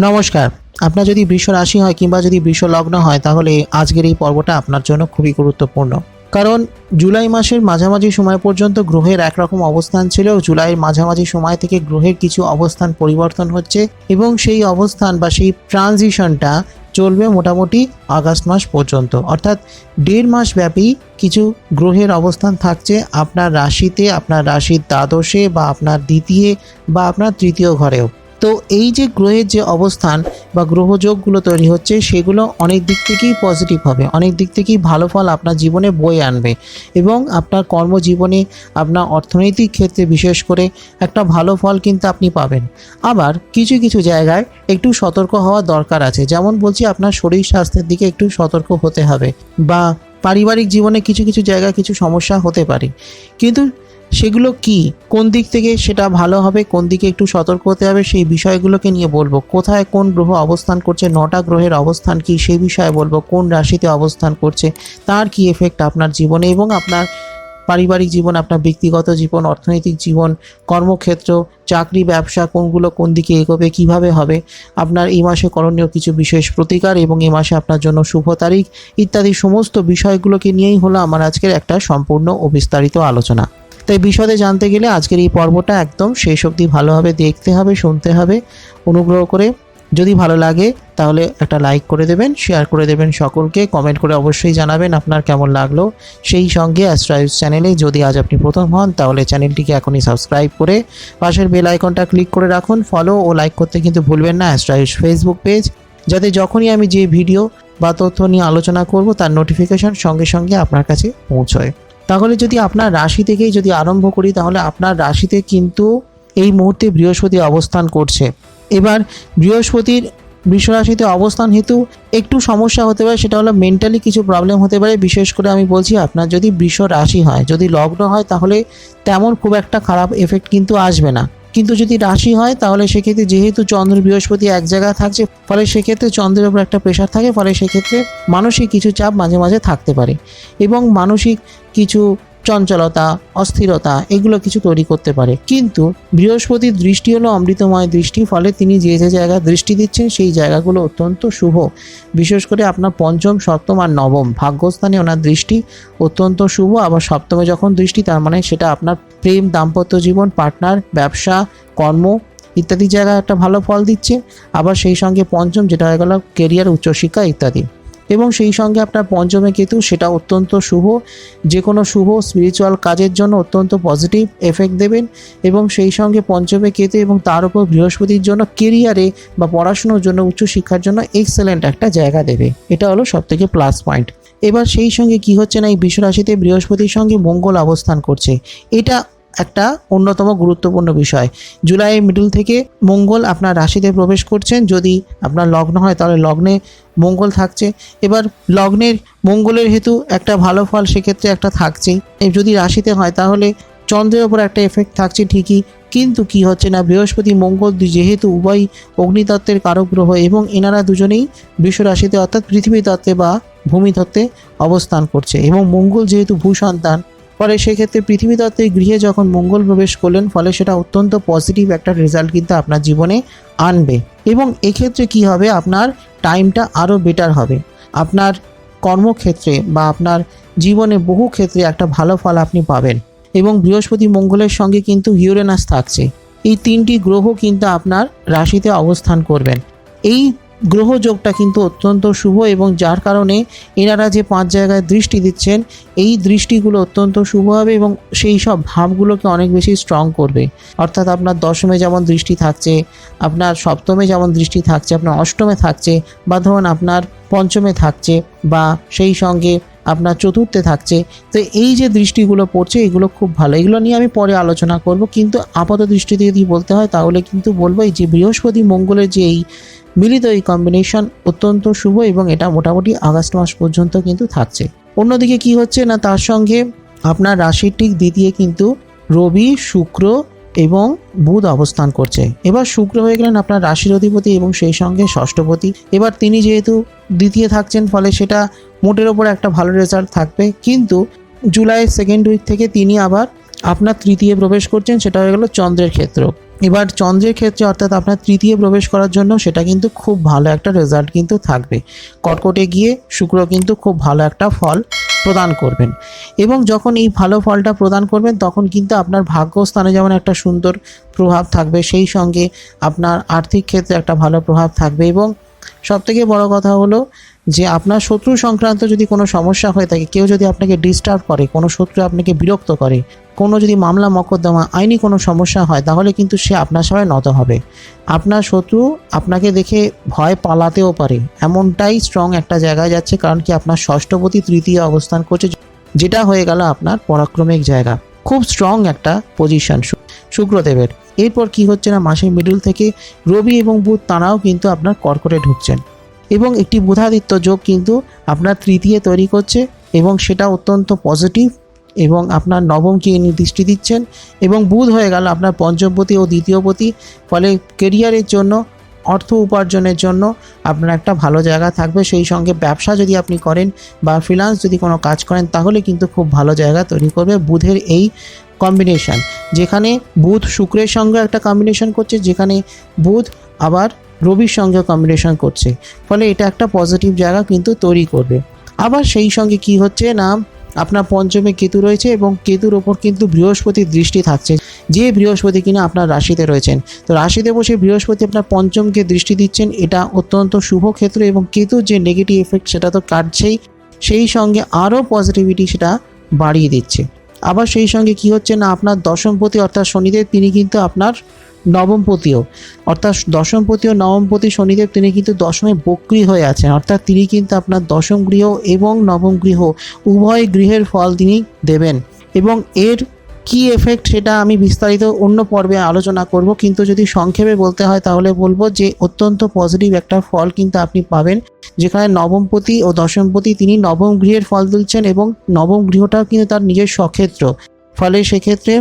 নমস্কার। আপনার যদি বৃষ রাশি হয় কিংবা যদি বৃষ লগ্ন হয়, তাহলে আজকের এই পর্বটা আপনার জন্য খুবই গুরুত্বপূর্ণ। কারণ জুলাই মাসের মাঝামাঝি সময় পর্যন্ত গ্রহের একরকম অবস্থান ছিল। জুলাইয়ের মাঝামাঝি সময় থেকে গ্রহের কিছু অবস্থান পরিবর্তন হচ্ছে এবং সেই অবস্থান বা সেই ট্রানজিশনটা চলবে মোটামুটি আগস্ট মাস পর্যন্ত। অর্থাৎ দেড় মাস ব্যাপী কিছু গ্রহের অবস্থান থাকছে আপনার রাশিতে, আপনার রাশির দ্বাদশে বা আপনার দ্বিতীয় বা আপনার তৃতীয় ঘরেও। তো এই যে গ্রহের যে অবস্থান বা গ্রহযোগগুলো তৈরি হচ্ছে, সেগুলো অনেক দিক থেকেই পজিটিভ হবে। অনেক দিক থেকেই ভালো ফল আপনার জীবনে বয়ে আনবে এবং আপনার কর্মজীবনে, আপনার অর্থনৈতিক ক্ষেত্রে বিশেষ করে একটা ভালো ফল কিন্তু আপনি পাবেন। আবার কিছু কিছু জায়গায় একটু সতর্ক হওয়া দরকার আছে। যেমন বলছি, আপনার শরীর স্বাস্থ্যের দিকে একটু সতর্ক হতে হবে বা পারিবারিক জীবনে কিছু কিছু জায়গায় কিছু সমস্যা হতে পারে। কিন্তু সেগুলো কি? কোন দিক থেকে সেটা ভালো হবে, কোন দিকে একটু সতর্ক হতে হবে, সেই বিষয়গুলোকে নিয়ে বলব। কোথায় কোন গ্রহ অবস্থান করছে, নটা গ্রহের অবস্থান কি, সেই বিষয়ে বলব। কোন রাশিতে অবস্থান করছে, তার কি এফেক্ট আপনার জীবনে এবং আপনার পারিবারিক জীবন, আপনার ব্যক্তিগত জীবন, অর্থনৈতিক জীবন, কর্মক্ষেত্র, চাকরি, ব্যবসা, কোনগুলো কোন দিকে এগোবে, কীভাবে হবে? আপনার এই মাসে করণীয় কিছু বিশেষ প্রতিকার এবং এই মাসে আপনার জন্য শুভ তারিখ, ইত্যাদি সমস্ত বিষয়গুলোকে নিয়েই হলো আমার আজকের একটা সম্পূর্ণ ও বিস্তারিত আলোচনা। তাই বিশদে জানতে গেলে আজকের এই পর্বটা একদম শেষ অবধি ভালোভাবে দেখতে হবে, শুনতে হবে, অনুগ্রহ করে যদি ভালো লাগে তাহলে একটা লাইক করে দেবেন শেয়ার করে দেবেন সকলকে কমেন্ট করে অবশ্যই জানাবেন আপনার কেমন লাগল। সেই সঙ্গে অ্যাস্ট্রাইজ চ্যানেলে যদি আজ আপনি প্রথম হন তাহলে চ্যানেলটিকে এখনই সাবস্ক্রাইব করে পাশের বেল আইকনটা ক্লিক করে রাখুন ফলো ও লাইক করতে কিন্তু ভুলবেন না অ্যাস্ট্রাইজ ফেসবুক পেজ যাতে যখনই আমি যে ভিডিও বা তথ্য নিয়ে আলোচনা করব তার নোটিফিকেশন সঙ্গে সঙ্গে আপনার কাছে পৌঁছয়। তাহলে যদি আপনার রাশি থেকেই যদি আরম্ভ করি, তাহলে আপনার রাশিতে কিন্তু এই মুহূর্তে বৃহস্পতি অবস্থান করছে। এবার বৃহস্পতির বৃষরাশিতে অবস্থান হেতু একটু সমস্যা হতে পারে, সেটা হলো মেন্টালি কিছু প্রবলেম হতে পারে। বিশেষ করে আমি বলছি, আপনার যদি বৃষ রাশি হয়, যদি লগ্ন হয়, তাহলে তেমন খুব একটা খারাপ এফেক্ট কিন্তু আসবে না। কিন্তু যদি রাশি হয়, তাহলে সেক্ষেত্রে যেহেতু চন্দ্র বৃহস্পতি এক জায়গায় থাকছে, ফলে সেক্ষেত্রে চন্দ্রের উপর একটা প্রেশার থাকে, ফলে সেক্ষেত্রে মানসিক কিছু চাপ মাঝে মাঝে থাকতে পারে। এবং মানসিক কিছু চঞ্চলতা, অস্থিরতা, এগুলো কিছু তৈরি করতে পারে। কিন্তু বৃহস্পতির দৃষ্টি হলো অমৃতময় দৃষ্টি, ফলে তিনি যে যে জায়গায় দৃষ্টি দিচ্ছেন সেই জায়গাগুলো অত্যন্ত শুভ। বিশেষ করে আপনার পঞ্চম, সপ্তম আর নবম ভাগ্যস্থানে ওনার দৃষ্টি অত্যন্ত শুভ। আবার সপ্তমে যখন দৃষ্টি, তার মানে সেটা আপনার প্রেম, দাম্পত্য জীবন, পার্টনার, ব্যবসা, কর্ম ইত্যাদি জায়গায় একটা ভালো ফল দিচ্ছে। আবার সেই সঙ্গে পঞ্চম, যেটা হয়ে গেল কেরিয়ার উচ্চশিক্ষা ইত্যাদি। এবং সেই সঙ্গে আপনার পঞ্চমে কেতু, সেটা অত্যন্ত শুভ। যে কোনো শুভ স্পিরিচুয়াল কাজের জন্য অত্যন্ত পজিটিভ এফেক্ট দেবেন এবং সেই সঙ্গে পঞ্চমে কেতু এবং তার উপর বৃহস্পতির জন্য কেরিয়ারে বা পড়াশুনোর জন্য উচ্চশিক্ষার জন্য এক্সেলেন্ট একটা জায়গা দেবে। এটা হলো সবথেকে প্লাস পয়েন্ট এবার সেই সঙ্গে কি হচ্ছে না, এই বিশ্বরাশিতে বৃহস্পতির সঙ্গে মঙ্গল অবস্থান করছে। এটা একটা অন্যতম গুরুত্বপূর্ণ বিষয়। জুলাই মিডল থেকে মঙ্গল আপনার রাশিতে প্রবেশ করছেন। যদি আপনার লগ্ন হয়, তাহলে লগ্নে মঙ্গল থাকছে। এবার লগ্নের মঙ্গলের হেতু একটা ভালো ফল সেক্ষেত্রে একটা থাকছেই যদি রাশিতে হয়, তাহলে চন্দ্রের ওপর একটা এফেক্ট থাকছে ঠিকই। কিন্তু কি হচ্ছে না, বৃহস্পতি মঙ্গল যেহেতু উভয় অগ্নিতত্ত্বের কারক গ্রহ এবং এনারা দুজনেই বিশ্ব রাশিতে, অর্থাৎ পৃথিবী তত্ত্বে বা ভূমিতত্ত্বে অবস্থান করছে। এবং মঙ্গল যেহেতু ভূসন্তান ফলে সেক্ষেত্রে পৃথিবী তত্ত্বের গৃহে যখন মঙ্গল প্রবেশ করলেন, ফলে সেটা অত্যন্ত পজিটিভ একটা রেজাল্ট কিন্তু আপনার জীবনে আনবে। এবং এক্ষেত্রে কি হবে? আপনার টাইমটা আরও বেটার হবে। আপনার কর্মক্ষেত্রে বা আপনার জীবনে বহু ক্ষেত্রে একটা ভালো ফল আপনি পাবেন। এবং বৃহস্পতি মঙ্গলের সঙ্গে কিন্তু ইউরেনাস থাকছে। এই তিনটি গ্রহ কিন্তু আপনার রাশিতে অবস্থান করবেন। এই গ্রহযোগটা কিন্তু অত্যন্ত শুভ এবং যার কারণে এনারা যে পাঁচ জায়গায় দৃষ্টি দিচ্ছেন, এই দৃষ্টিগুলো অত্যন্ত শুভ হবে এবং সেই সব ভাবগুলোকে অনেক বেশি স্ট্রং করবে। অর্থাৎ আপনার দশমে যেমন দৃষ্টি থাকছে, আপনার সপ্তমে যেমন দৃষ্টি থাকছে, আপনার অষ্টমে থাকছে বা ধরুন আপনার পঞ্চমে থাকছে বা সেই সঙ্গে আপনার চতুর্থে থাকছে, তো এই যে দৃষ্টিগুলো পড়ছে, এগুলো খুব ভালো। এগুলো নিয়ে আমি পরে আলোচনা করব, কিন্তু আপাত দৃষ্টিতে যদি বলতে হয়, তাহলে কিন্তু বলব এই যে বৃহস্পতি মঙ্গলের যে এই মিলিত এই কম্বিনেশন অত্যন্ত শুভ এবং এটা মোটামুটি আগস্ট মাস পর্যন্ত কিন্তু থাকছে। অন্যদিকে কি হচ্ছে না, তার সঙ্গে আপনার রাশির ঠিক দ্বিতীয় কিন্তু রবি, শুক্র এবং বুধ অবস্থান করছে। এবার শুক্র হয়ে গেলেন আপনার রাশির অধিপতি এবং সেই সঙ্গে ষষ্ঠপতি। এবার তিনি যেহেতু দ্বিতীয় থাকছেন, ফলে সেটা মোটের ওপর একটা ভালো রেজাল্ট থাকবে। কিন্তু জুলাই সেকেন্ড উইক থেকে তিনি আবার আপনার তৃতীয় প্রবেশ করছেন, সেটা হয়ে গেল চন্দ্রের ক্ষেত্র। এবার চন্দ্রের ক্ষেত্রে অর্থাৎ আপনার তৃতীয় প্রবেশ করার জন্য সেটা কিন্তু খুব ভালো একটা রেজাল্ট কিন্তু থাকবে। কর্কটে গিয়ে শুক্র কিন্তু খুব ভালো একটা ফল প্রদান করবেন। এবং যখন এই ভালো ফলটা প্রদান করবেন, তখন কিন্তু আপনার ভাগ্যস্থানে যেমন একটা সুন্দর প্রভাব থাকবে, সেই সঙ্গে আপনার আর্থিক ক্ষেত্রে একটা ভালো প্রভাব থাকবে এবং সবথেকে বড় কথা হলো যে আপনার শত্রু সংক্রান্ত যদি কোনো সমস্যা হয়ে থাকে, কেউ যদি আপনাকে ডিস্টার্ব করে, কোনো শত্রু আপনাকে বিরক্ত করে, কোনো যদি মামলা, মকদ্দমা, আইনি কোনো সমস্যা হয়, তাহলে কিন্তু সে আপনার সবাই নত হবে। আপনার শত্রু আপনাকে দেখে ভয় পালাতেও পারে। এমনটাই স্ট্রং একটা জায়গায় যাচ্ছে, কারণ কি আপনার ষষ্ঠপতি তৃতীয় অবস্থান করছে, যেটা হয়ে গেল আপনার পরাক্রমিক জায়গা। খুব স্ট্রং একটা পজিশন শুক্রদেবের। এরপর কি হচ্ছে না মাসের মিডল থেকে রবি এবং বুধ তারাও কিন্তু আপনার কর্কটে ঢুকছেন। এবং একটি বুধাদিত্য যোগ কিন্তু আপনার তৃতীয় তৈরি করছে এবং সেটা অত্যন্ত পজিটিভ এবং আপনার নবমকে দৃষ্টি দিচ্ছেন এবং বুধ হয়ে গেল আপনার পঞ্চমপতি ও দ্বিতীয়পতি। ফলে কেরিয়ারের জন্য, অর্থ উপার্জনের জন্য আপনার একটা ভালো জায়গা থাকবে। সেই সঙ্গে ব্যবসা যদি আপনি করেন বা ফ্রিলান্স যদি কোনো কাজ করেন তাহলে কিন্তু খুব ভালো জায়গা তৈরি করবে। বুধের এই কম্বিনেশন যেখানে বুধ শুক্রের সঙ্গে একটা কম্বিনেশন করছে, যেখানে বুধ আবার রবির সঙ্গে কম্বিনেশন করছে। ফলে এটা একটা পজিটিভ জায়গা কিন্তু তৈরি করবে। আবার সেই সঙ্গে কি হচ্ছে না, আপনার পঞ্চমে কেতু রয়েছে এবং কেতুর ওপর কিন্তু বৃহস্পতির দৃষ্টি থাকছে। যে বৃহস্পতি কিনা আপনার রাশিতে রয়েছেন, তো রাশিতে বসে বৃহস্পতি আপনার পঞ্চমকে দৃষ্টি দিচ্ছেন, এটা অত্যন্ত শুভ ক্ষেত্র এবং কেতুর যে নেগেটিভ এফেক্ট সেটা তো কাটছেই, সেই সঙ্গে আরও পজিটিভিটি সেটা বাড়িয়ে দিচ্ছে। আবার সেই সঙ্গে কি হচ্ছে না, আপনার দশমপতি অর্থাৎ শনিদেব, তিনি কিন্তু আপনার নবমপতিও অর্থাৎ দশমপতি ও নবমপতি শনিদেব, তিনি কিন্তু দশমে বক্রি হয়ে আছেন। অর্থাৎ তিনি কিন্তু আপনার দশম গৃহ এবং নবম গৃহ, উভয় গৃহের ফল তিনি দেবেন। এবং এর কি এফেক্ট সেটা আমি বিস্তারিত অন্য পর্বে আলোচনা করব। কিন্তু যদি সংক্ষেপে বলতে হয় তাহলে বলব যে অত্যন্ত পজিটিভ একটা ফল কিন্তু আপনি পাবেন। যেখানে নবমপতি ও দশমপতি তিনি নবম গৃহের ফল তুলছেন এবং নবম গৃহটাও কিন্তু তার নিজের স্বক্ষেত্র ফলে সেক্ষেত্রে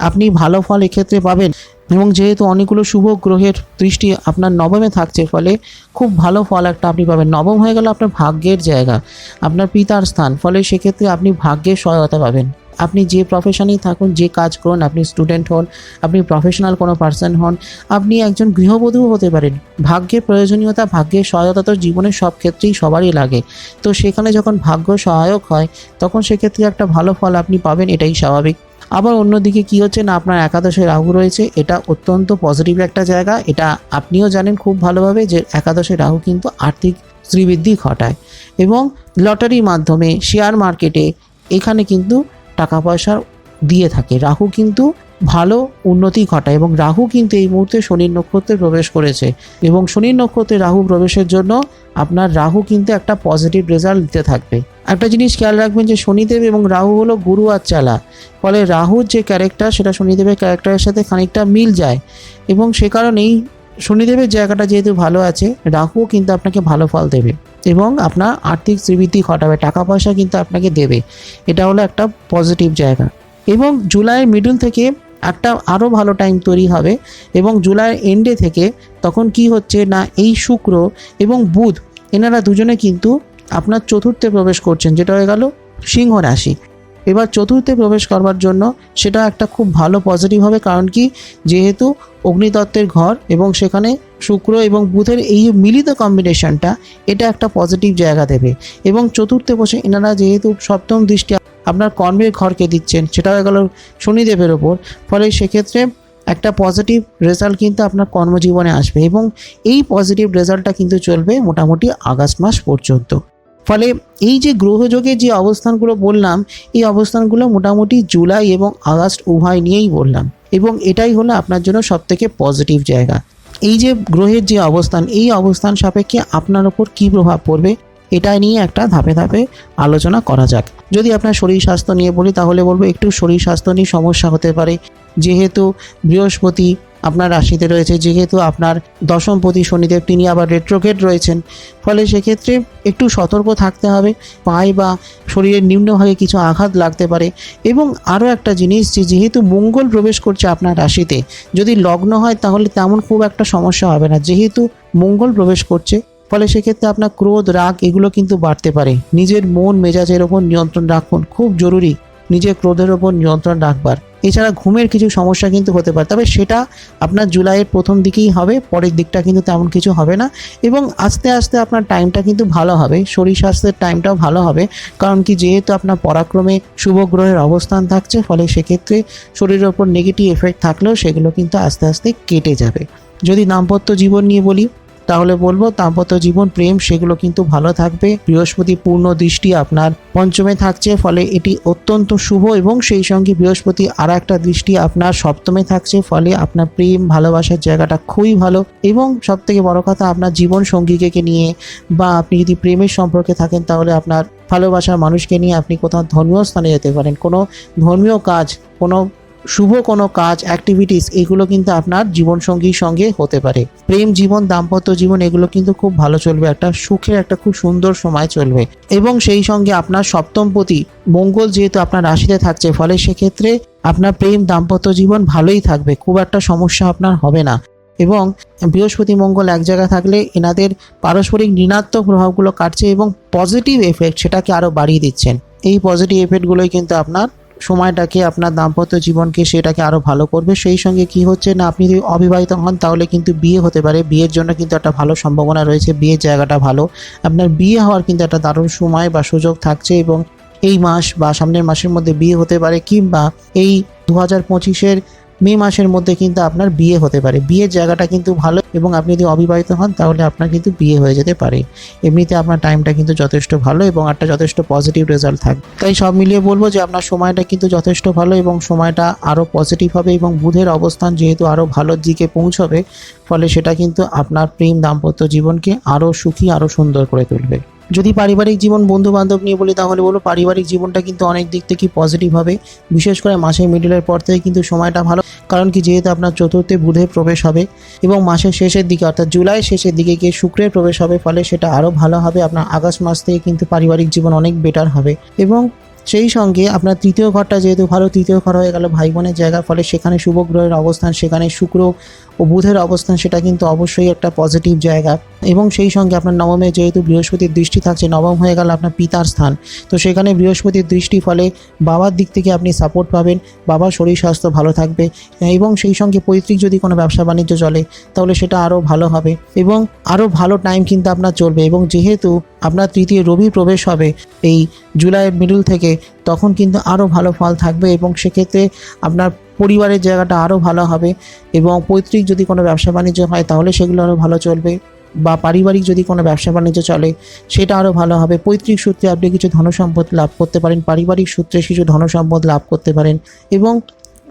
আপনি ভালো ফল এক্ষেত্রে পাবেন এবং যেহেতু অনেকগুলো শুভ গ্রহের দৃষ্টি আপনার নবমে থাকছে, ফলে খুব ভালো ফল একটা আপনি পাবেন। নবম হয়ে গেল আপনার ভাগ্যের জায়গা, আপনার পিতার স্থান, ফলে সেক্ষেত্রে আপনি ভাগ্যের সহায়তা পাবেন। আপনি যে প্রফেশনেই থাকুন, যে কাজ করুন, আপনি স্টুডেন্ট হন, আপনি প্রফেশনাল কোনো পার্সন হন, আপনি একজন গৃহবধূও হতে পারেন। ভাগ্যের প্রয়োজনীয়তা, ভাগ্যের সহায়তা তো জীবনের সব ক্ষেত্রেই সবারই লাগে। তো সেখানে যখন ভাগ্য সহায়ক হয়, তখন সেক্ষেত্রে একটা ভালো ফল আপনি পাবেন, এটাই স্বাভাবিক। আবার অন্যদিকে কি হচ্ছে না, আপনার একাদশে রাহু রয়েছে, এটা অত্যন্ত পজিটিভ একটা জায়গা। এটা আপনিও জানেন খুব ভালোভাবে যে একাদশে রাহু কিন্তু আর্থিক শ্রীবৃদ্ধি ঘটায়। এবং লটারির মাধ্যমে শেয়ার মার্কেটে এখানে কিন্তু টাকা পয়সা দিয়ে থাকে। রাহু কিন্তু ভালো উন্নতি ঘটায় এবং রাহু কিন্তু এই মুহূর্তে শনির নক্ষত্রে প্রবেশ করেছে। এবং শনির নক্ষত্রে রাহু প্রবেশের জন্য আপনার রাহু কিন্তু একটা পজিটিভ রেজাল্ট দিতে থাকবে। একটা জিনিস খেয়াল রাখবেন যে শনিদেব এবং রাহু হলো গুরু আর চালা। ফলে রাহুর যে ক্যারেক্টার সেটা শনিদেবের ক্যারেক্টারের সাথে খানিকটা মিল যায়। এবং সে কারণেই শনিদেবের জায়গাটা যেহেতু ভালো আছে, রাহুও কিন্তু আপনাকে ভালো ফল দেবে এবং আপনার আর্থিক শ্রীবৃদ্ধি ঘটাবে, টাকা পয়সা কিন্তু আপনাকে দেবে। এটা হলো একটা পজিটিভ জায়গা। এবং জুলাইয়ের মিডল থেকে একটা আরও ভালো টাইম তৈরি হবে এবং জুলাইয়ের এন্ডে থেকে তখন কি হচ্ছে না, এই শুক্র এবং বুধ, এনারা দুজনে কিন্তু আপনার চতুর্থে প্রবেশ করছেন, যেটা হয়ে গেল সিংহ রাশি। এবার চতুর্থে প্রবেশ করবার জন্য সেটা একটা খুব ভালো পজিটিভ হবে, কারণ কি? যেহেতু অগ্নিতত্ত্বের ঘর এবং সেখানে শুক্র এবং বুধের এই মিলিত কম্বিনেশনটা এটা একটা পজিটিভ জায়গা দেবে। এবং চতুর্থে বসে এনারা যেহেতু সপ্তম দৃষ্টি, আপনার কর্মের ঘরকে দিচ্ছেন সেটা হয়ে গেল শনিদেবের ওপর। ফলে সেক্ষেত্রে একটা পজিটিভ রেজাল্ট কিন্তু আপনার কর্মজীবনে আসবে এবং এই পজিটিভ রেজাল্টটা কিন্তু চলবে মোটামুটি আগস্ট মাস পর্যন্ত। ফলে এই যে গ্রহযোগের যে অবস্থানগুলো বললাম, এই অবস্থানগুলো মোটামুটি জুলাই এবং আগস্ট উভয় নিয়েই বললাম। এবং এটাই হলো আপনার জন্য সবথেকে পজিটিভ জায়গা। এই যে গ্রহের যে অবস্থান, এই অবস্থান সাপেক্ষে আপনার ওপর কী প্রভাব পড়বে এটা নিয়ে একটা ধাপে ধাপে আলোচনা করা যাক। যদি আপনার শরীর স্বাস্থ্য নিয়ে বলি, তাহলে বলব একটু শরীর স্বাস্থ্য নিয়ে সমস্যা হতে পারে। যেহেতু বৃহস্পতি আপনার রাশিতে রয়েছে, যেহেতু আপনার দশমপতি শনিদেব, তিনি আবার রেট্রোগেট রয়েছেন। ফলে সেক্ষেত্রে একটু সতর্ক থাকতে হবে, পায়ে বা শরীরের নিম্নভাগে কিছু আঘাত লাগতে পারে। এবং আরও একটা জিনিস যে, যেহেতু মঙ্গল প্রবেশ করছে আপনার রাশিতে, যদি লগ্ন হয় তাহলে তেমন খুব একটা সমস্যা হবে না। যেহেতু মঙ্গল প্রবেশ করছে, ফলে সেক্ষেত্রে আপনার ক্রোধ, রাগ, এগুলো কিন্তু বাড়তে পারে। নিজের মন, মেজাজের ওপর নিয়ন্ত্রণ রাখুন, খুব জরুরি। নিজের ক্রোধের ওপর নিয়ন্ত্রণ রাখবার। এছাড়া ঘুমের কিছু সমস্যা কিন্তু হতে পারে, তবে সেটা আপনার জুলাইয়ের প্রথম দিকেই হবে, পরের দিকটা কিন্তু তেমন কিছু হবে না। এবং আস্তে আস্তে আপনার টাইমটা কিন্তু ভালো হবে, শরীর স্বাস্থ্যের টাইমটাও ভালো হবে, কারণ কি যেহেতু আপনার পরাক্রমে শুভ গ্রহের অবস্থান থাকছে, ফলে সেক্ষেত্রে শরীরের ওপর নেগেটিভ এফেক্ট থাকলেও সেগুলো কিন্তু আস্তে আস্তে কেটে যাবে। যদি দাম্পত্য জীবন নিয়ে বলি তাহলে বলব দাম্পত্য জীবন, প্রেম, সেগুলো কিন্তু ভালো থাকবে। বৃহস্পতি পূর্ণ দৃষ্টি আপনার পঞ্চমে থাকছে, ফলে এটি অত্যন্ত শুভ এবং সেই সঙ্গে বৃহস্পতি আর একটা দৃষ্টি আপনার সপ্তমে থাকছে, ফলে আপনার প্রেম, ভালোবাসার জায়গাটা খুবই ভালো। এবং সব থেকে বড় কথা, আপনার জীবন সঙ্গীকে নিয়ে বা আপনি যদি প্রেমের সম্পর্কে থাকেন, তাহলে আপনার ভালোবাসার মানুষকে নিয়ে আপনি কোথাও ধর্মীয় স্থানে যেতে পারেন। কোনো ধর্মীয় কাজ, কোনো শুভ কোনো কাজ অ্যাক্টিভিটিস এগুলো কিন্তু আপনার জীবনসঙ্গীর সঙ্গে হতে পারে। প্রেম জীবন, দাম্পত্য জীবন, এগুলো কিন্তু খুব ভালো চলবে, একটা সুখের, একটা খুব সুন্দর সময় চলবে। এবং সেই সঙ্গে আপনার সপ্তমপতি মঙ্গল যেহেতু আপনার রাশিতে থাকছে, ফলে সেক্ষেত্রে আপনার প্রেম, দাম্পত্য জীবন ভালোই থাকবে, খুব একটা সমস্যা আপনার হবে না। এবং বৃহস্পতি, মঙ্গল এক জায়গায় থাকলে এনাদের পারস্পরিক ঋণাত্মক প্রভাবগুলো কাটছে এবং পজিটিভ এফেক্ট সেটাকে আরও বাড়িয়ে দিচ্ছেন। এই পজিটিভ এফেক্টগুলোই কিন্তু আপনার সময়টাকে, আপনার দাম্পত্য জীবনকে সেটাকে আরও ভালো করবে। সেই সঙ্গে কি হচ্ছে না, আপনি যদি অবিবাহিত হন, তাহলে কিন্তু বিয়ে হতে পারে। বিয়ের জন্য কিন্তু একটা ভালো সম্ভাবনা রয়েছে, বিয়ের জায়গাটা ভালো। আপনার বিয়ে হওয়ার কিন্তু একটা দারুণ সময় বা সুযোগ থাকছে এবং এই মাস বা সামনের মাসের মধ্যে বিয়ে হতে পারে কিংবা এই দু হাজার পঁচিশের মে মাসের মধ্যে কিন্তু আপনার বিয়ে হতে পারে। বিয়ের জায়গাটা কিন্তু ভালো এবং আপনি যদি অবিবাহিত হন, তাহলে আপনার কিন্তু বিয়ে হয়ে যেতে পারে। এমনিতে আপনার টাইমটা কিন্তু যথেষ্ট ভালো এবং একটা যথেষ্ট পজিটিভ রেজাল্ট থাকবে। তাই সব মিলিয়ে বলব যে আপনার সময়টা কিন্তু যথেষ্ট ভালো এবং সময়টা আরও পজিটিভ হবে এবং বুধের অবস্থান যেহেতু আরও ভালোর দিকে পৌঁছবে, ফলে সেটা কিন্তু আপনার প্রেম দাম্পত্য জীবনকে আরও সুখী আরও সুন্দর করে তুলবে। যদি পারিবারিক জীবন বন্ধু বান্ধব নিয়ে বলি, তাহলে বলো পারিবারিক জীবনটা কিন্তু অনেক দিক থেকে পজিটিভ হবে। বিশেষ করে মাসের মিডিলের পর থেকে কিন্তু সময়টা ভালো। কারণ কি, যেহেতু আপনার চতুর্থে বুধের প্রবেশ হবে এবং মাসের শেষের দিকে, অর্থাৎ জুলাই শেষের দিকে গিয়ে শুক্রের প্রবেশ হবে, ফলে সেটা আরও ভালো হবে। আপনার আগস্ট মাস থেকে কিন্তু পারিবারিক জীবন অনেক বেটার হবে। এবং সেই সঙ্গে আপনার তৃতীয় ঘরটা যেহেতু ভালো, তৃতীয় ঘর হয়ে গেল ভাই বোনের জায়গা, ফলে সেখানে শুভ গ্রহের অবস্থান, সেখানে শুক্র ও বুধের অবস্থান সেটা কিন্তু অবশ্যই একটা পজিটিভ জায়গা। এবং সেই সঙ্গে আপনার নবমে যেহেতু বৃহস্পতির দৃষ্টি থাকছে, নবম হয়ে গেল আপনার পিতার স্থান। তো সেখানে বৃহস্পতির দৃষ্টি ফলে বাবার দিক থেকে আপনি সাপোর্ট পাবেন, বাবার শরীর স্বাস্থ্য ভালো থাকবে। এবং সেই সঙ্গে পৈতৃক যদি কোনো ব্যবসা বাণিজ্য চলে, তাহলে সেটা আরও ভালো হবে। এবং আরও ভালো টাইম কিন্তু আপনার চলবে। এবং যেহেতু আপনার তৃতীয় রবি প্রবেশ হবে এই জুলাইয়ের মিডল থেকে, তখন কিন্তু আরও ভালো ফল থাকবে। এবং সেক্ষেত্রে আপনার পরিবারের জায়গাটা আরও ভালো হবে এবং পৈতৃক যদি কোনো ব্যবসা বাণিজ্য হয় তাহলে সেগুলো আরও ভালো চলবে বা পারিবারিক যদি কোনো ব্যবসা বাণিজ্য চলে সেটা আরও ভালো হবে। পৈতৃক সূত্রে আপনি কিছু ধনসম্পদ লাভ করতে পারেন, পারিবারিক সূত্রে কিছু ধনসম্পদ লাভ করতে পারেন এবং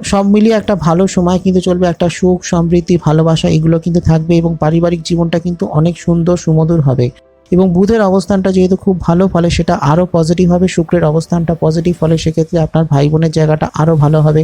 সব মিলিয়ে একটা ভালো সময় কিন্তু চলবে, একটা সুখ, সমৃদ্ধি, ভালোবাসা এগুলো কিন্তু থাকবে এবং পারিবারিক জীবনটা কিন্তু অনেক সুন্দর, সুমধুর হবে। এবং বুধের অবস্থানটা যেহেতু খুব ভালো, ফলে সেটা আরও পজিটিভ হবে। শুক্রের অবস্থানটা পজিটিভ ফলে সেক্ষেত্রে আপনার ভাই বোনের জায়গাটা আরও ভালো হবে।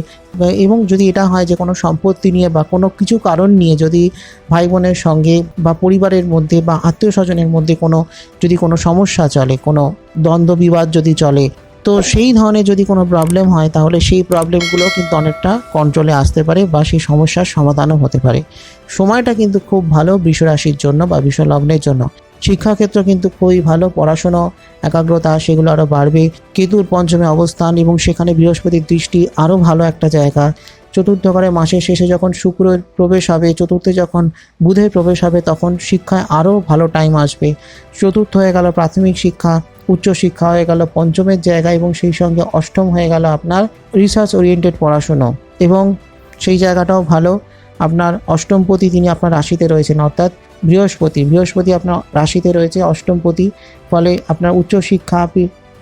এবং যদি এটা হয় যে কোনো সম্পত্তি নিয়ে বা কোনো কিছু কারণ নিয়ে যদি ভাই বোনের সঙ্গে বা পরিবারের মধ্যে বা আত্মীয় স্বজনের মধ্যে কোনো, যদি কোনো সমস্যা চলে, কোনো দ্বন্দ্ব বিবাদ যদি চলে, তো সেই ধরনের যদি কোনো প্রবলেম হয়, তাহলে সেই প্রবলেমগুলো কিন্তু অনেকটা কন্ট্রোলে আসতে পারে বা সেই সমস্যার সমাধানও হতে পারে। সময়টা কিন্তু খুব ভালো বিশ্বরাশির জন্য বা বিশ্ব লগ্নের জন্য। শিক্ষাক্ষেত্র কিন্তু খুবই ভালো, পড়াশুনো, একাগ্রতা, সেগুলো আরও বাড়বে। কেতুর পঞ্চমে অবস্থান এবং সেখানে বৃহস্পতির দৃষ্টি আরও ভালো একটা জায়গা। চতুর্থ ঘরে মাসের শেষে যখন শুক্রের প্রবেশ হবে, চতুর্থে যখন বুধের প্রবেশ হবে, তখন শিক্ষায় আরও ভালো টাইম আসবে। চতুর্থ হয়ে গেল প্রাথমিক শিক্ষা উচ্চ শিক্ষা হয়ে গেল পঞ্চমের জায়গা এবং সেই সঙ্গে অষ্টম হয়ে গেল আপনার রিসার্চ ওরিয়েন্টেড পড়াশুনো। এবং সেই জায়গাটাও ভালো। আপনার অষ্টমপতি তিনি আপনার রাশিতে রয়েছেন, অর্থাৎ বৃহস্পতি। বৃহস্পতি আপনার রাশিতে রয়েছে অষ্টমপতি ফলে আপনার উচ্চশিক্ষা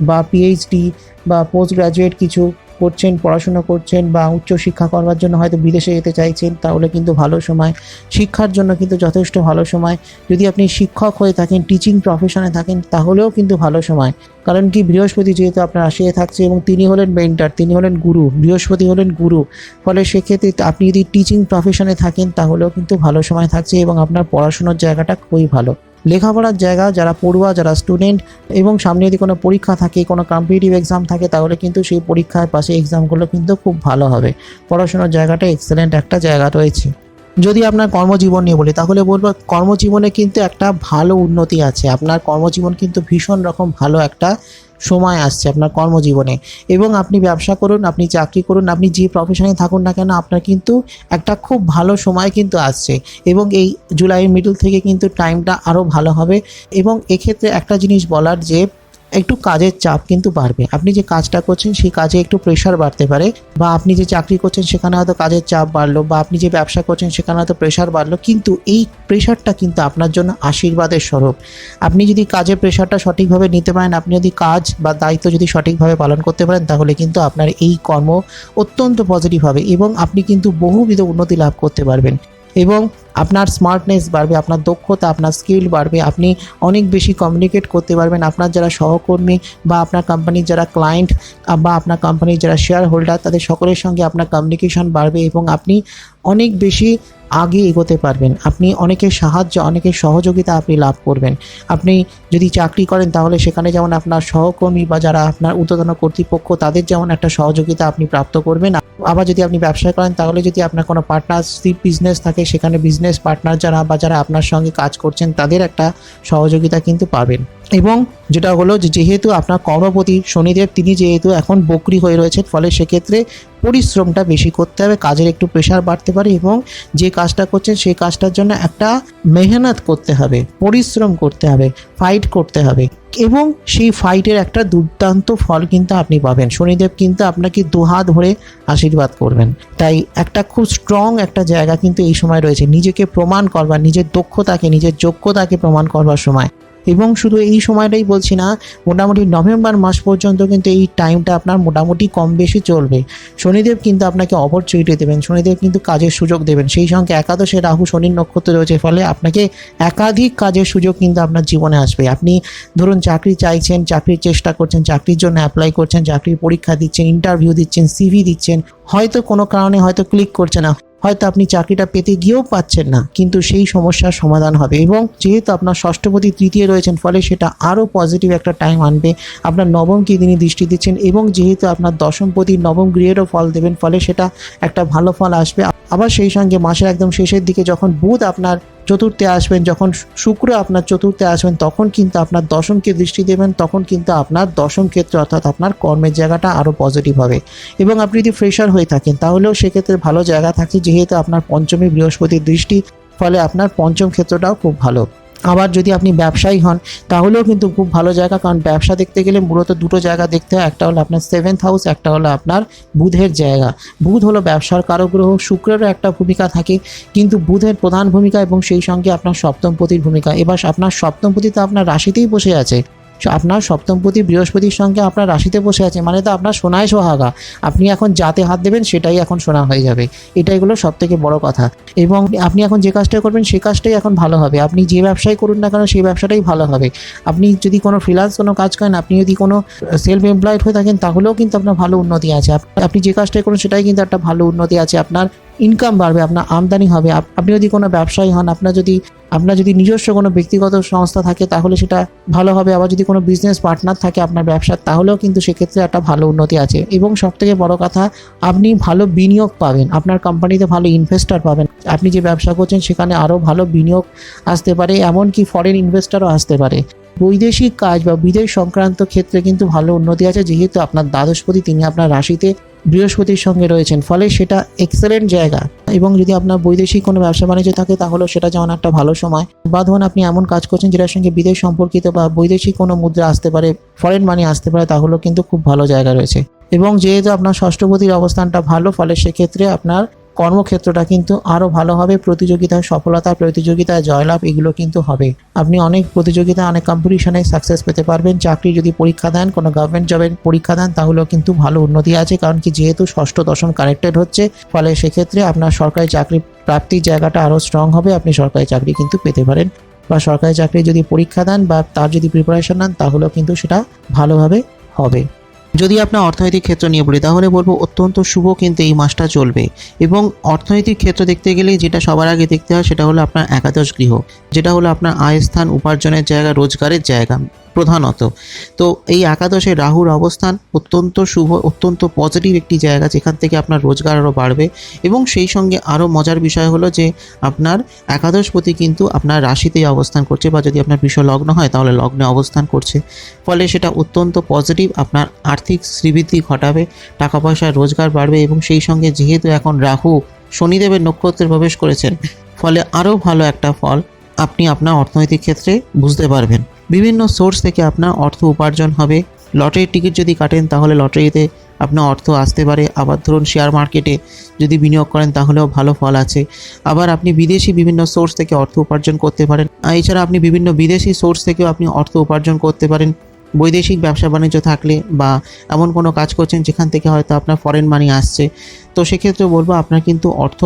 বা পিএইচডি বা পোস্ট গ্রাজুয়েট কিছু করছেন, পড়াশোনা করছেন বা উচ্চশিক্ষা করবার জন্য হয়তো বিদেশে যেতে চাইছেন, তাহলে কিন্তু ভালো সময়। শিক্ষার জন্য কিন্তু যথেষ্ট ভালো সময়। যদি আপনি শিক্ষক হয়ে থাকেন টিচিং প্রফেশনে থাকেন, তাহলেও কিন্তু ভালো সময়। কারণ কি, বৃহস্পতি যেহেতু আপনার রাশিতে থাকছে এবং তিনি হলেন মেন্টার তিনি হলেন গুরু, বৃহস্পতি হলেন গুরু। ফলে সেক্ষেত্রে আপনি যদি টিচিং প্রফেশনে থাকেন, তাহলেও কিন্তু ভালো সময় থাকছে এবং আপনার পড়াশোনার জায়গাটা খুবই ভালো। লেখাপড়ার জায়গা, যারা পড়ুয়া, যারা স্টুডেন্ট এবং সামনে যদি কোনো পরীক্ষা থাকে, কোনো কম্পিটিটিভ এক্সাম থাকে, তাহলে কিন্তু সেই পরীক্ষার পাশে এক্সামগুলো কিন্তু খুব ভালো হবে। পড়াশোনার জায়গাটা এক্সেলেন্ট একটা জায়গা রয়েছে। যদি আপনার কর্মজীবন নিয়ে বলি, তাহলে বলব কর্মজীবনে কিন্তু একটা ভালো উন্নতি আছে। আপনার কর্মজীবন কিন্তু ভীষণ রকম ভালো একটা সময় আসছে আপনার কর্মজীবনে। এবং আপনি ব্যবসা করুন, আপনি চাকরি করুন, আপনি যে প্রফেশনে থাকুন না কেন, আপনার কিন্তু একটা খুব ভালো সময় কিন্তু আসছে। এবং এই জুলাইয়ের মিডল থেকে কিন্তু টাইমটা আরও ভালো হবে। এবং এক্ষেত্রে একটা জিনিস বলার যে একটু কাজের চাপ কিন্তু বাড়বে। আপনি যে কাজটা করছেন, সেই কাজে একটু প্রেশার বাড়তে পারে বা আপনি যে চাকরি করছেন, সেখানে হয়তো কাজের চাপ বাড়লো বা আপনি যে ব্যবসা করছেন, সেখানে হয়তো প্রেশার বাড়লো। কিন্তু এই প্রেশারটা কিন্তু আপনার জন্য আশীর্বাদের স্বরূপ। আপনি যদি কাজের প্রেশারটা সঠিকভাবে নিতে পারেন, আপনি যদি কাজ বা দায়িত্ব যদি সঠিকভাবে পালন করতে পারেন, তাহলে কিন্তু আপনার এই কর্ম অত্যন্ত পজিটিভ হবে এবং আপনি কিন্তু বহুবিধ উন্নতি লাভ করতে পারবেন। এবং আপনার স্মার্টনেস বাড়বে, আপনার দক্ষতা, আপনার স্কিল বাড়বে, আপনি অনেক বেশি কমিউনিকেট করতে পারবেন। আপনার যারা সহকর্মী বা আপনার কোম্পানির যারা ক্লায়েন্ট বা আপনার কোম্পানির যারা শেয়ার হোল্ডার তাদের সকলের সঙ্গে আপনার কমিউনিকেশন বাড়বে এবং আপনি অনেক বেশি আগে এগোতে পারবেন। আপনি অনেকের সাহায্য, অনেকের সহযোগিতা আপনি লাভ করবেন। আপনি যদি চাকরি করেন তাহলে সেখানে যেমন আপনার সহকর্মী বা যারা আপনার ঊর্ধ্বতন কর্তৃপক্ষ, তাদের যেমন একটা সহযোগিতা আপনি প্রাপ্ত করবেন। আবার যদি আপনি ব্যবসা করেন, তাহলে যদি আপনার কোনো পার্টনারশিপ বিজনেস থাকে, সেখানে বিজনেস পার্টনার যারা বা যারা আপনার সঙ্গে কাজ করছেন, তাদের একটা সহযোগিতা কিন্তু পাবেন। এবং যেটা হলো যেহেতু আপনার কর্মপতি শনিদেব, তিনি যেহেতু এখন বকরি হয়ে রয়েছেন, ফলে সেক্ষেত্রে পরিশ্রমটা বেশি করতে হবে, কাজের একটু প্রেশার বাড়তে পারে এবং যে কাজটা করছেন, সেই কাজটার জন্য একটা মেহনত করতে হবে, পরিশ্রম করতে হবে ফাইট করতে হবে। এবং সেই ফাইটের একটা দুর্দান্ত ফল কিন্তু আপনি পাবেন। শনিদেব কিন্তু আপনাকে দুহাত ধরে আশীর্বাদ করবেন। তাই একটা খুব স্ট্রং একটা জায়গা কিন্তু এই সময় রয়েছে। নিজেকে প্রমাণ করবার, নিজের দক্ষতাকে, নিজের যোগ্যতাকে প্রমাণ করবার সময়। এবং শুধু এই সময়টাই বলছি না, মোটামুটি নভেম্বর মাস পর্যন্ত কিন্তু এই টাইমটা আপনার মোটামুটি কম বেশি চলবে। শনিদেব কিন্তু আপনাকে অপরচুনিটি দেবেন, শনিদেব কিন্তু কাজের সুযোগ দেবেন। সেই সঙ্গে একাদশে রাহু শনির নক্ষত্র রয়েছে, ফলে আপনাকে একাধিক কাজের সুযোগ কিন্তু আপনার জীবনে আসবে। আপনি ধরুন চাকরি চাইছেন, চাকরির চেষ্টা করছেন, চাকরির জন্য অ্যাপ্লাই করছেন, চাকরির পরীক্ষা দিচ্ছেন ইন্টারভিউ দিচ্ছেন সিভি দিচ্ছেন, হয়তো কোনো কারণে হয়তো ক্লিক করছে না। হয়তো আপনি চাকরিটা পেতে গিয়েও পাচ্ছেন না, কিন্তু সেই সমস্যার সমাধান হবে। এবং যেহেতু আপনার ষষ্ঠপতি তৃতীয় রয়েছেন, ফলে সেটা আরও পজিটিভ একটা টাইম আনবে। আপনার নবমকে তিনি দৃষ্টি দিচ্ছেন এবং যেহেতু আপনার দশমপতি নবম গৃহেরও ফল দেবেন, ফলে সেটা একটা ভালো ফল আসবে। আবার সেই সঙ্গে মাসের একদম শেষের দিকে যখন বুধ আপনার চতুর্থে আসবেন, যখন শুক্র আপনার চতুর্থে আসবেন, তখন কিন্তু আপনার দশমকে দৃষ্টি দেবেন, তখন কিন্তু আপনার দশম ক্ষেত্রে অর্থাৎ আপনার কর্মের জায়গাটা আরও পজিটিভ হবে। এবং আপনি যদি ফ্রেশার হয়ে থাকেন, তাহলেও সেক্ষেত্রে ভালো জায়গা থাকে যেহেতু আপনার পঞ্চমী বৃহস্পতির দৃষ্টি, ফলে আপনার পঞ্চম ক্ষেত্রটাও খুব ভালো। আবার যদি আপনি ব্যবসায়ী হন, তাহলেও কিন্তু খুব ভালো জায়গা, কারণ ব্যবসা দেখতে গেলে মূলত দুটো জায়গা দেখতে হয়। একটা হলো আপনার সেভেন্থ হাউস একটা হলো আপনার বুধের জায়গা। বুধ হলো ব্যবসার কারক গ্রহ, শুক্রেরও একটা ভূমিকা থাকে, কিন্তু বুধের প্রধান ভূমিকা এবং সেই সঙ্গে আপনার সপ্তমপতির ভূমিকা। এবার আপনার সপ্তমপতি তো আপনার রাশিতেই বসে আছে। আপনার সপ্তমপতি বৃহস্পতির সঙ্গে আপনার রাশিতে বসে আছে মানে তো আপনার সোনায় সোহাগা। আপনি এখন যাতে হাত দেবেন সেটাই এখন সোনা হয়ে যাবে। এটাই হলো সব থেকে বড় কথা। এবং আপনি এখন যে কাজটা করবেন সেই কাজটাই এখন ভালো হবে। আপনি যে ব্যবসায় করুন না কেন সেই ব্যবসাটাই ভালো হবে। আপনি যদি কোনো ফ্রিলান্স কোনো কাজ করেন, আপনি যদি কোনো সেলফ এমপ্লয়েড হয়ে থাকেন, তাহলেও কিন্তু আপনার ভালো উন্নতি আছে। আপ- আপনি যে কাজটাই করুন, সেটাই কিন্তু একটা ভালো উন্নতি আছে। আপনার ইনকাম বাড়বে আপনার আমদানি হবে। আপ- আপনি যদি কোনো ব্যবসায়ী হন আপনার যদি আপনার যদি নিজস্ব কোনো ব্যক্তিগত সংস্থা থাকে, তাহলে সেটা ভালো হবে। আবার যদি কোনো বিজনেস পার্টনার থাকে আপনার ব্যবসার, তাহলেও কিন্তু সেক্ষেত্রে একটা ভালো উন্নতি আছে। এবং সব থেকে বড় কথা, আপনি ভালো বিনিয়োগ পাবেন। আপনার কোম্পানিতে ভালো ইনভেস্টর পাবেন। আপনি যে ব্যবসা করছেন, সেখানে আরও ভালো বিনিয়োগ আসতে পারে, এমনকি ফরেন ইনভেস্টারও আসতে পারে। বৈদেশিক কাজ বা বিদেশ সংক্রান্ত ক্ষেত্রে কিন্তু ভালো উন্নতি আছে, যেহেতু আপনার দ্বাদশপতি তিনি আপনার রাশিতে বৃহস্পতির সঙ্গে রয়েছেন। ফলে সেটা এক্সেলেন্ট জায়গা এবং যদি আপনার বৈদেশিক কোনো ব্যবসা বাণিজ্য থাকে, তাহলেও সেটা যেমন একটা ভালো সময়। বা ধরুন আপনি এমন কাজ করছেন যেটার সঙ্গে বিদেশ সম্পর্কিত বা বৈদেশিক কোনো মুদ্রা আসতে পারে ফরেন মানি আসতে পারে, তাহলেও কিন্তু খুব ভালো জায়গা রয়েছে। এবং যেহেতু আপনার ষষ্ঠপতির অবস্থানটা ভালো, ফলে সেক্ষেত্রে আপনার কর্মক্ষেত্রটা কিন্তু আরও ভালো হবে সফলতা, প্রতিযোগিতায় জয়লাভ, এগুলো কিন্তু হবে। আপনি অনেক প্রতিযোগিতা, অনেক কম্পিটিশনে সাকসেস পেতে পারবেন। চাকরি যদি পরীক্ষা দেন, কোনো গভর্নমেন্ট জবের পরীক্ষা দেন, তাহলেও কিন্তু ভালো উন্নতি আছে, কারণ কি যেহেতু ষষ্ঠ দশম কানেক্টেড হচ্ছে, ফলে সেক্ষেত্রে আপনার সরকারি চাকরি প্রাপ্তির জায়গাটা আরও স্ট্রং হবে, আপনি সরকারি চাকরি কিন্তু পেতে পারেন। বা সরকারি চাকরি যদি পরীক্ষা দেন বা তার যদি প্রিপারেশন নেন, তাহলেও কিন্তু সেটা ভালোভাবে হবে। যদি আপনার অর্থনৈতিক ক্ষেত্র নিয়ে বলি, তাহলে বলব অত্যন্ত শুভ কিন্তু এই মাসটা চলবে। এবং অর্থনৈতিক ক্ষেত্র দেখতে গেলে যেটা সবার আগে দেখতে হয়, সেটা হলো আপনার একাদশ গৃহ, যেটা হলো আপনার আয়, স্থান, উপার্জনের জায়গা, রোজগারের জায়গা। প্রধানত। তো এই একাদশে রাহুর অবস্থান অত্যন্ত শুভ, অত্যন্ত পজিটিভ একটি জায়গা যেখান থেকে আপনার রোজগার আরও বাড়বে এবং সেই সঙ্গে আরও মজার বিষয় হলো যে আপনার একাদশপতি কিন্তু আপনার রাশিতেই অবস্থান করছে বা যদি আপনার বিষয় লগ্ন হয় তাহলে লগ্নে অবস্থান করছে। ফলে সেটা অত্যন্ত পজিটিভ আপনার আর্থিক শ্রীবৃদ্ধি ঘটাবে, টাকা পয়সার রোজগার বাড়বে এবং সেই সঙ্গে যেহেতু এখন রাহু শনিদেবের নক্ষত্রে প্রবেশ করেছেন, ফলে আরও ভালো একটা ফল আপনি আপনার অর্থনৈতিক ক্ষেত্রে বুঝতে পারবেন। বিভিন্ন সোর্স থেকে আপনার অর্থ উপার্জন হবে। লটারির টিকিট যদি কাটেন, তাহলে লটারিতে আপনার অর্থ আসতে পারে। আবার ধরুন শেয়ার মার্কেটে যদি বিনিয়োগ করেন, তাহলেও ভালো ফল আছে। আবার আপনি বিদেশি বিভিন্ন সোর্স থেকে অর্থ উপার্জন করতে পারেন। এছাড়া আপনি বিভিন্ন বিদেশি সোর্স থেকেও আপনি অর্থ উপার্জন করতে পারেন। বৈদেশিক ব্যবসা বাণিজ্য থাকলে বা এমন কোনো কাজ করছেন, যেখান থেকে হয়তো আপনার ফরেন মানি আসছে। তো সেক্ষেত্রে বলব, আপনার কিন্তু অর্থ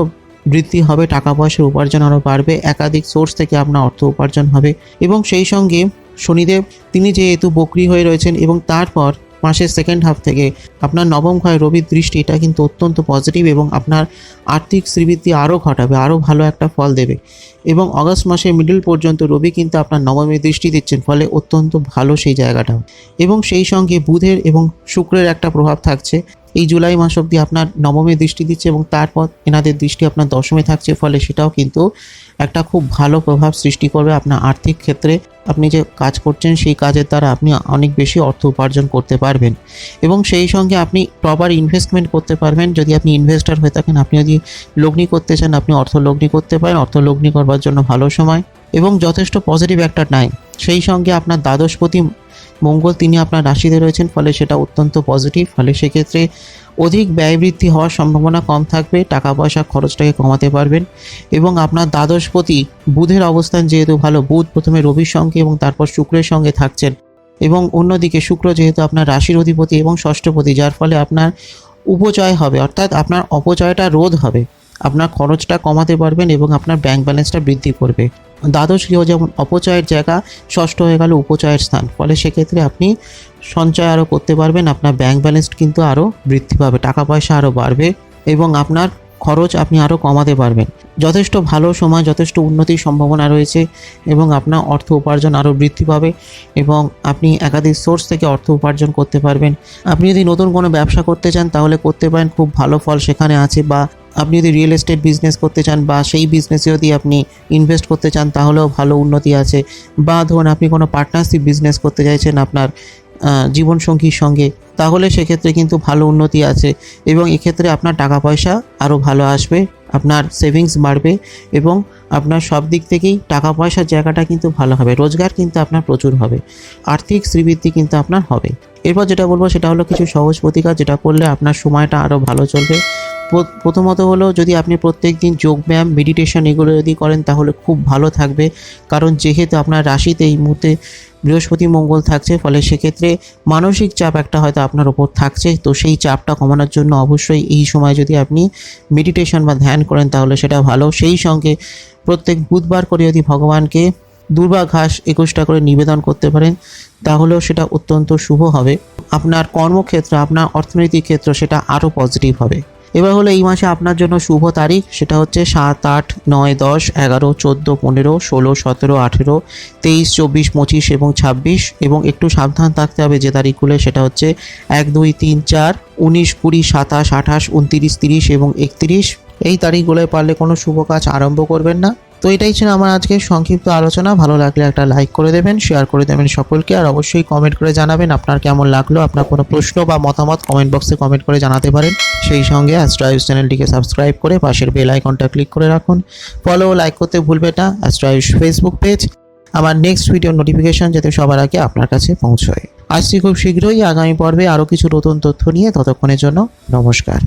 বৃদ্ধি হবে, টাকা পয়সার উপার্জন আরও বাড়বে, একাধিক সোর্স থেকে আপনার অর্থ উপার্জন হবে। এবং সেই সঙ্গে শনিদেব, তিনি যেহেতু বকরি হয়ে রয়েছেন এবং তারপর মাসের সেকেন্ড হাফ থেকে আপনার নবম ঘরে রবির দৃষ্টি, এটা কিন্তু অত্যন্ত পজিটিভ এবং আপনার আর্থিক শ্রীবৃদ্ধি আরও ঘটাবে, আরও ভালো একটা ফল দেবে। এবং অগস্ট মাসের মিডল পর্যন্ত রবি কিন্তু আপনার নবমে দৃষ্টি দিচ্ছেন, ফলে অত্যন্ত ভালো সেই জায়গাটাও এবং সেই সঙ্গে বুধের এবং শুক্রের একটা প্রভাব থাকছে। এই জুলাই মাস অবধি আপনার নবমে দৃষ্টি দিচ্ছে এবং তারপর এনাদের দৃষ্টি আপনার দশমে থাকছে, ফলে সেটাও কিন্তু একটা খুব ভালো প্রভাব সৃষ্টি করবে আপনার আর্থিক ক্ষেত্রে। আপনি যে কাজ করছেন, সেই কাজের দ্বারা আপনি অনেক বেশি অর্থ উপার্জন করতে পারবেন। এবং সেই সঙ্গে আপনি প্রপার ইনভেস্টমেন্ট করতে পারবেন। যদি আপনি ইনভেস্টার হয়ে থাকেন, আপনি যদি লগ্নি করতে চান, আপনি অর্থ লগ্নি করতে পারেন। অর্থ লগ্নি করবার জন্য ভালো সময়। এবং যথেষ্ট পজিটিভ একটা টাইম সেই সঙ্গে আপনার দ্বাদশপতি মঙ্গল, তিনি আপনার রাশিতে রয়েছেন, ফলে সেটা অত্যন্ত পজিটিভ ফলে সেক্ষেত্রে অধিক ব্যয় বৃদ্ধি হওয়ার সম্ভাবনা কম থাকবে, টাকা পয়সা খরচটাকে কমাতে পারবেন। এবং আপনার দ্বাদশপতি বুধের অবস্থান যেহেতু ভালো, বুধ প্রথমে রবির সঙ্গে এবং তারপর শুক্রের সঙ্গে থাকছেন। এবং অন্যদিকে শুক্র যেহেতু আপনার রাশির অধিপতি এবং ষষ্ঠপতি, যার ফলে আপনার উপচয় হবে, অর্থাৎ আপনার অপচয়টা রোধ হবে। আপনার খরচটা কমাতে পারবেন এবং আপনার ব্যাংক ব্যালেন্সটা বৃদ্ধি করবে। দ্বাদশ গৃহ যেমন অপচয়ের জায়গা, ষষ্ঠ হয়ে গেল উপচয়ের স্থান। ফলে সেক্ষেত্রে আপনি সঞ্চয় আরও করতে পারবেন, আপনার ব্যাংক ব্যালেন্স কিন্তু আরও বৃদ্ধি পাবে, টাকা পয়সা আরও বাড়বে এবং আপনার খরচ আপনি আরও কমাতে পারবেন। যথেষ্ট ভালো সময়, যথেষ্ট উন্নতির সম্ভাবনা রয়েছে এবং আপনার অর্থ উপার্জন আরও বৃদ্ধি পাবে এবং আপনি একাধিক সোর্স থেকে অর্থ উপার্জন করতে পারবেন। আপনি যদি নতুন কোনো ব্যবসা করতে চান, তাহলে করতে পারেন, খুব ভালো ফল সেখানে আছে বা আপনি যদি রিয়েল এস্টেট বিজনেস করতে চান বা সেই বিজনেসে যদি আপনি ইনভেস্ট করতে চান, তাহলেও ভালো উন্নতি আছে। বা ধরুন আপনি কোনো পার্টনারশিপ বিজনেস করতে চাইছেন আপনার জীবনসঙ্গীর সঙ্গে, তাহলে সেক্ষেত্রে কিন্তু ভালো উন্নতি আছে এবং এক্ষেত্রে আপনার টাকা পয়সা আরও ভালো আসবে, আপনার সেভিংস বাড়বে এবং আপনার সব দিক থেকেই টাকা পয়সার জায়গাটা কিন্তু ভালো হবে, রোজগার কিন্তু আপনার প্রচুর হবে, আর্থিক শ্রীবৃদ্ধি কিন্তু আপনার হবে। এরপর যেটা বলব সেটা হলো কিছু সহজ প্রতিকার যেটা করলে আপনার সময়টা আরও ভালো চলবে। প্রথমত হলো যদি আপনি প্রত্যেক দিন যোগব্যায়াম মেডিটেশন এগুলো যদি করেন তাহলে খুব ভালো থাকবে। কারণ যেহেতু আপনার রাশিতে এই মুহূর্তে বৃহস্পতি, মঙ্গল থাকছে, ফলে সেক্ষেত্রে মানসিক চাপ একটা হয়তো আপনার ওপর থাকছে। তো সেই চাপটা কমানোর জন্য অবশ্যই এই সময় যদি আপনি মেডিটেশন বা ধ্যান করেন তাহলে সেটা ভালো। সেই সঙ্গে প্রত্যেক বুধবার করে যদি ভগবানকে দুর্বা ঘাস একুশটা করে নিবেদন করতে পারেন, তাহলেও সেটা অত্যন্ত শুভ হবে। আপনার কর্মক্ষেত্র, আপনার অর্থনৈতিক ক্ষেত্র সেটা আরও পজিটিভ হবে। এবার হলো এই মাসে আপনার জন্য শুভ তারিখ, সেটা হচ্ছে সাত আট নয় দশ এগারো চোদ্দ পনেরো ষোলো সতেরো আঠেরো তেইশ চব্বিশ পঁচিশ এবং ছাব্বিশ। এবং একটু সাবধান থাকতে হবে যে তারিখগুলো সেটা হচ্ছে এক, দুই, তিন, চার, উনিশ, কুড়ি, সাতাশ, আঠাশ, উনতিরিশ, তিরিশ এবং একত্রিশ। এই তারিখগুলোয় পারলে কোনো শুভ কাজ আরম্ভ করবেন না। তো এটাই ছিল আমার আজকের সংক্ষিপ্ত আলোচনা। ভালো লাগলে একটা লাইক করে দেবেন শেয়ার করে দেবেন সকলকে, আর অবশ্যই কমেন্ট করে জানাবেন আপনার কেমন লাগল, আপনার কোনো প্রশ্ন বা মতামত কমেন্ট বক্সে কমেন্ট করে জানাতে পারেন। সেই সঙ্গে অ্যাস্ট্রাইভস চ্যানেলটিকে সাবস্ক্রাইব করে পাশের বেল আইকনটা ক্লিক করে রাখুন। ফলো ও লাইক করতে ভুলবেন না অ্যাস্ট্রাইভস ফেসবুক পেজ আমার নেক্সট ভিডিও নোটিফিকেশন যাতে সবার আগে আপনার কাছে পৌঁছয়। আসছি খুব শীঘ্রই, আগামী পর্বে আরও কিছু নতুন তথ্য নিয়ে, ততক্ষণের জন্য নমস্কার।